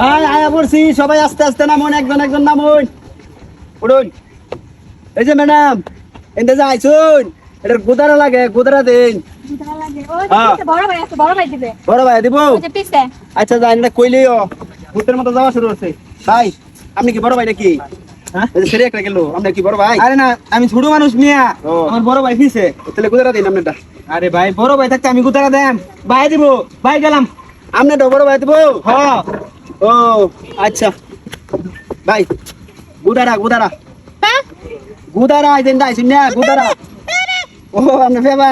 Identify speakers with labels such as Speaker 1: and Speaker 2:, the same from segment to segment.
Speaker 1: ভাই আয়া পড়ছি। সবাই আস্তে আস্তে নামুন একজন একজন নামুন। উঠুন। এই যে ম্যাডাম এতে যে আইসুন। এটার গুদারা লাগে গুদারা দিন। হ্যাঁ।
Speaker 2: বড় ভাই আছে বড় ভাই দিবে।
Speaker 1: বড় ভাই দিব?
Speaker 2: ওই যে পিছে
Speaker 1: আচ্ছা যাই এটা কইলেও ভূতের মতো যাওয়া শুরু হচ্ছে ভাই আপনি কি বড় ভাই নাকি?
Speaker 3: হ্যাঁ?
Speaker 1: এই যে সেরে একটা গেল। আপনি কি বড় ভাই?
Speaker 3: আরে না আমি ছোট মানুষ মিয়া। আমার বড় ভাই ফিসে
Speaker 1: তাহলে গুদারা দিন আপনারটা।
Speaker 3: আরে ভাই বড় ভাই থাকতে আমি গুতারা দেন ভাই দিব ভাই গেলাম।
Speaker 1: আপনার বড় ভাই দিব?
Speaker 3: হ।
Speaker 1: ও আচ্ছা। ভাই গুদারা গুদারা।
Speaker 2: হ্যাঁ?
Speaker 1: গুদারা আইতেন দাই শুন গুদারা। ও আপনি ফেবা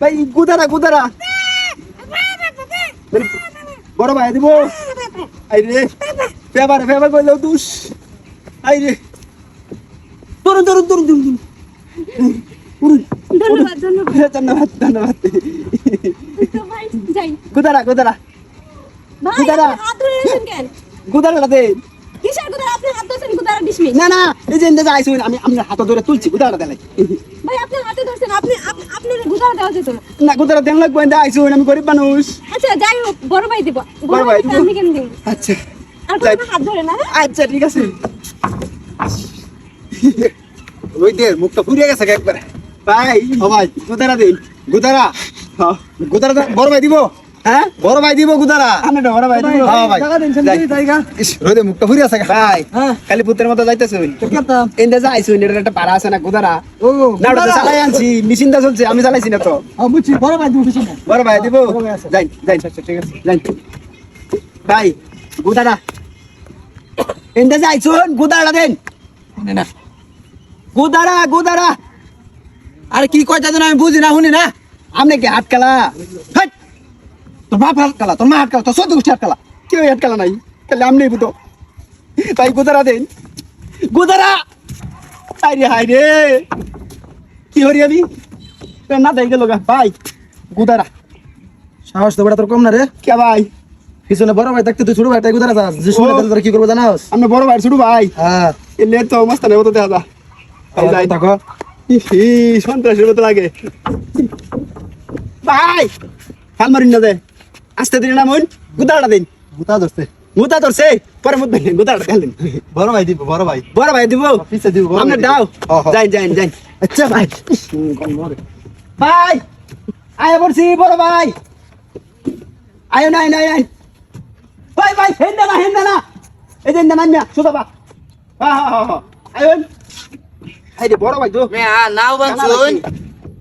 Speaker 1: ভাই গুদারা গুদারা। বড় ভাই দিব। আই রে ফেবার ফেবার কইলেও দুস। আই রে। তরুণ তরুণ তরুণ তরুণ তরুণ
Speaker 2: ধন্যবাদ ধন্যবাদ।
Speaker 1: ধন্যবাদ ধন্যবাদ।
Speaker 2: যাই।
Speaker 1: গুদারা গুদারা।
Speaker 2: ভাই
Speaker 1: গুদারা।
Speaker 2: হাত ধরে রেখেছেন কেন?
Speaker 1: গুদারা দে
Speaker 2: কিসের গুদারা? আপনি হাত ধরছেন গুদারা ডিসমিস
Speaker 1: না না এই যে এনদে আইসুন আমি আমি হাত ধরে তুলছি গুদারা দেলাই
Speaker 2: ভাই আপনি হাতে ধরছেন আপনি আপ- গুদারা দেওয়া যেত না।
Speaker 1: না গুদারা দেন লাগবো এনদে আইসুন আমি গরিব মানুষ।
Speaker 2: আচ্ছা যাই হোক বড় ভাই দিব।
Speaker 1: বড় ভাই
Speaker 2: আমি কেন দিব?
Speaker 1: আচ্ছা।
Speaker 2: আর কোনো হাত ধরে না হ্যাঁ?
Speaker 1: আচ্ছা ঠিক আছে।
Speaker 3: ওই দে মুখটা ফুরিয়ে গেছে একবারে।
Speaker 1: ভাই ও ভাই গুদারা দিন
Speaker 3: গুতারা
Speaker 1: হ্যাঁ।
Speaker 3: গুতারা বড় ভাই দিব
Speaker 1: হ্যাঁ?
Speaker 3: বড় ভাই দিব গুতারা
Speaker 1: আমি বড় ভাই দিব।
Speaker 3: হ্যাঁ ভাই।
Speaker 1: জায়গা।
Speaker 3: ইস রোদে মুখটা ফুরিয়ে আছে
Speaker 1: ভাই।
Speaker 3: হ্যাঁ।
Speaker 1: খালি পুত্রের মতো যাইতেছুন
Speaker 3: কেতাম
Speaker 1: এনদে যে আইসুন এটার একটা পাড়া আছে না গুদারা।
Speaker 3: ও
Speaker 1: না ওটা চালাই আনছি মেশিনটা চলছে আমি চালাইছি না তো।
Speaker 3: ও বুঝছি বড় ভাই দিব
Speaker 1: বড় ভাই দিব। যাই যাই। আচ্ছা ঠিক আছে। যাই। ভাই গুদারা। এনদে যে আইসুন গুদারা দেন।
Speaker 3: না।
Speaker 1: গুদারা গুদারা।
Speaker 3: আরে কি কইতা আমি বুঝি না শুনি না?
Speaker 1: আপনি কি হাত কালা? হাট!
Speaker 3: তোর বাপ হাত কালা তোর মা হাত কালা তোর সদ্য গোষ্ঠী হাত কালা।
Speaker 1: কেউ হাত কালা নাই তাহলে আপনি বুতো ভাই গুদারা দেন। গুদারা হাই রে হাই রে! কি হরি আমি না দেখ গেল ভাই গুদারা
Speaker 3: সাহস তো বড় তোর কম না রে।
Speaker 1: কে ভাই?
Speaker 3: পিছনে বড় ভাই থাকতে তুই ছোট ভাই তাই গুতারা যাস যে। তাহলে তোরা কি করব জানাস?
Speaker 1: আপনি বড় ভাই ছোট ভাই।
Speaker 3: হ্যাঁ।
Speaker 1: এলে তো মস্ত নেব তো দেখা যা যাই।
Speaker 3: থাকো
Speaker 1: সন্ত্রাসের মতো লাগে। ভাই হাল মারিন না দে। আস্তে দিন না মন গুদারা দিন।
Speaker 3: গুতা ধরছে।
Speaker 1: মুতা ধরছে পরে মুত দিন গুদারা দিন।
Speaker 3: বড় ভাই দিব বড় ভাই।
Speaker 1: বড় ভাই দিব।
Speaker 3: পিছে দিব বড়
Speaker 1: আপনি দাও। যাই যাই যাই আচ্ছা ভাই। ভাই আয় বলছি বড় ভাই। আয় নাই নাই নাই ভাই ভাই হেন্দা না হেন্দা না এই যে হেন্দা না সুদা বা হা হা হা হা। আয়। বড় ভাই তো।
Speaker 4: মে নাও বানছুন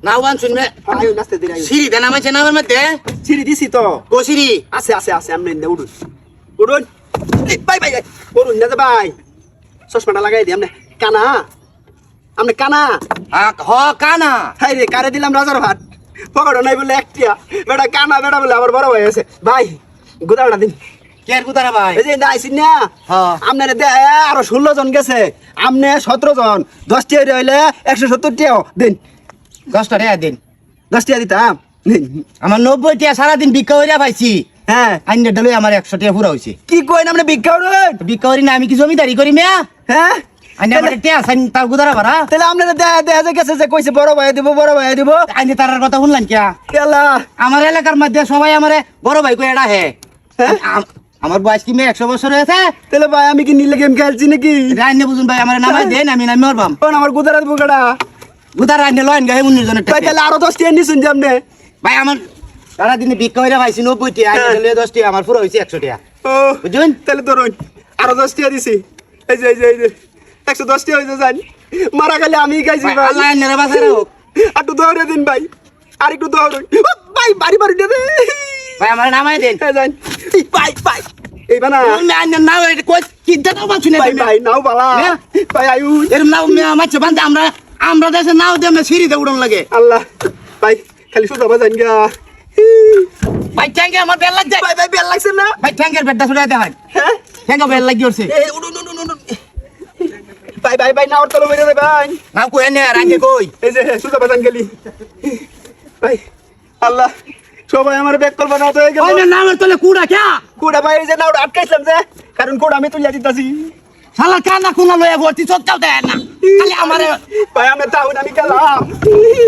Speaker 1: নাস্তে
Speaker 4: সিঁড়ি দেনা নামের মধ্যে।
Speaker 1: সিঁড়ি দিছি তো।
Speaker 4: সিঁড়ি।
Speaker 1: আছে আছে আছে এই, ভাই ভাই ভাই না ভাই চশমাটা লাগাই দিই আপনি কানা।
Speaker 4: হ কানা।
Speaker 1: হাই রে কারে দিলাম রাজার ভাত? পকড়ো নাই বলে একটিয়া। বেটা কানা বেটা বলে আবার বড় হয়ে আছে ভাই গুদাটা দিন।
Speaker 4: কের কুতারা ভাই
Speaker 1: এই যে আইসিন না। আপনার দে আরও ষোলো জন গেছে। আমনে সতেরো জন। দশটি হইলে একশো সত্তর টিয়াও দিন।
Speaker 4: দশটা টাকা দিন।
Speaker 1: দশটিয়া দিতাম। দিন।
Speaker 4: আমার নব্বই টাকা সারাদিন ভিক্ষা হইয়া পাইছি।
Speaker 1: হ্যাঁ।
Speaker 4: আইনের ডালে আমার একশো টাকা পুরা হয়েছে
Speaker 1: কি কইন আপনি ভিক্ষা করবেন
Speaker 4: ভিক্ষা করি না আমি কি জমিদারি করি মেয়া?
Speaker 1: হ্যাঁ?
Speaker 4: আমার টাকা আমার এলাকার মধ্যে সবাই আমারে বড় ভাই কই এটা হে
Speaker 1: হ্যাঁ?
Speaker 4: আম- আমার বয়স কি মেয়ে? একশো বছর হয়েছে?
Speaker 1: তাহলে ভাই আমি কি নীলে গেম খেলছি নাকি?
Speaker 4: আইনে বুঝুন ভাই আমার নামাই দেন আমি নামি মরবাম।
Speaker 1: আমার গুদারাত বুকাটা
Speaker 4: গুতার আইনে লয়েন গায়ে উনিশ জনের টাকা।
Speaker 1: তাহলে আরও দশটি এনে শুনছি আপনি?
Speaker 4: ভাই আমার সারা দিনে ভিক্ষা হইয়া পাইছি নব্বই। ডালে দশ টাকা আমার পুরো হয়েছে একশো
Speaker 1: ও
Speaker 4: বুঝুন
Speaker 1: তাহলে ধরুন আরও দশটি দিছি। এই যে এই যে এই যে একশো হয়েছে জানি। মারা গেলে আমি খাইছি
Speaker 4: ভাই, আল্লাহ আইনের বাসায় হোক।
Speaker 1: আর একটু দৌড়ে দিন ভাই। আর একটু দৌড়ুন ভাই বাড়ি বাড়ি দে
Speaker 4: ভাই আমার নামাই দেন।
Speaker 1: যান ভাই ভাই এই বানা
Speaker 4: তুমি আইনের নাও এটা কই কি দাও বান শুনে
Speaker 1: ভাই ভাই নাও বালা।
Speaker 4: হ্যাঁ?
Speaker 1: ভাই আয়ু
Speaker 4: এরম নাও মে মাছ বান্ধে আমরা আমরা দেশে নাও দিয়ে আমরা সিঁড়িতে উড়ন লাগে।
Speaker 1: আল্লাহ ভাই খালি সুদা বাজান গা
Speaker 4: ভাই ট্যাঙ্কে আমার বেল লাগছে।
Speaker 1: ভাই ভাই বেল লাগছে না?
Speaker 4: ভাই ট্যাঙ্কের বেডটা ছুড়ে দেখান
Speaker 1: হ্যাঁ?
Speaker 4: ট্যাঙ্কে বেল লাগি উঠছে
Speaker 1: এই ভাই ভাই ভাই নাওর তলো বেরিয়ে দে ভাই।
Speaker 4: নাও কই এনে রাখে কই?
Speaker 1: এই যে সুদা বাজান গেলি ভাই আল্লাহ সবাই আমার ব্যাগ কল বানাতে হয়ে গেল।
Speaker 4: ওই নামের তলে কুড়া ক্যা
Speaker 1: কোড়া ভাই এই যে নাওটা আটকাইছিলাম যে কারণ কোড়া আমি তুলিয়া দিতাছি।
Speaker 4: শালা কানা কুনা লয়ে ভর্তি চোখ দেয় না। খালি আমারে
Speaker 1: ভাই আমি তাহলে আমি গেলাম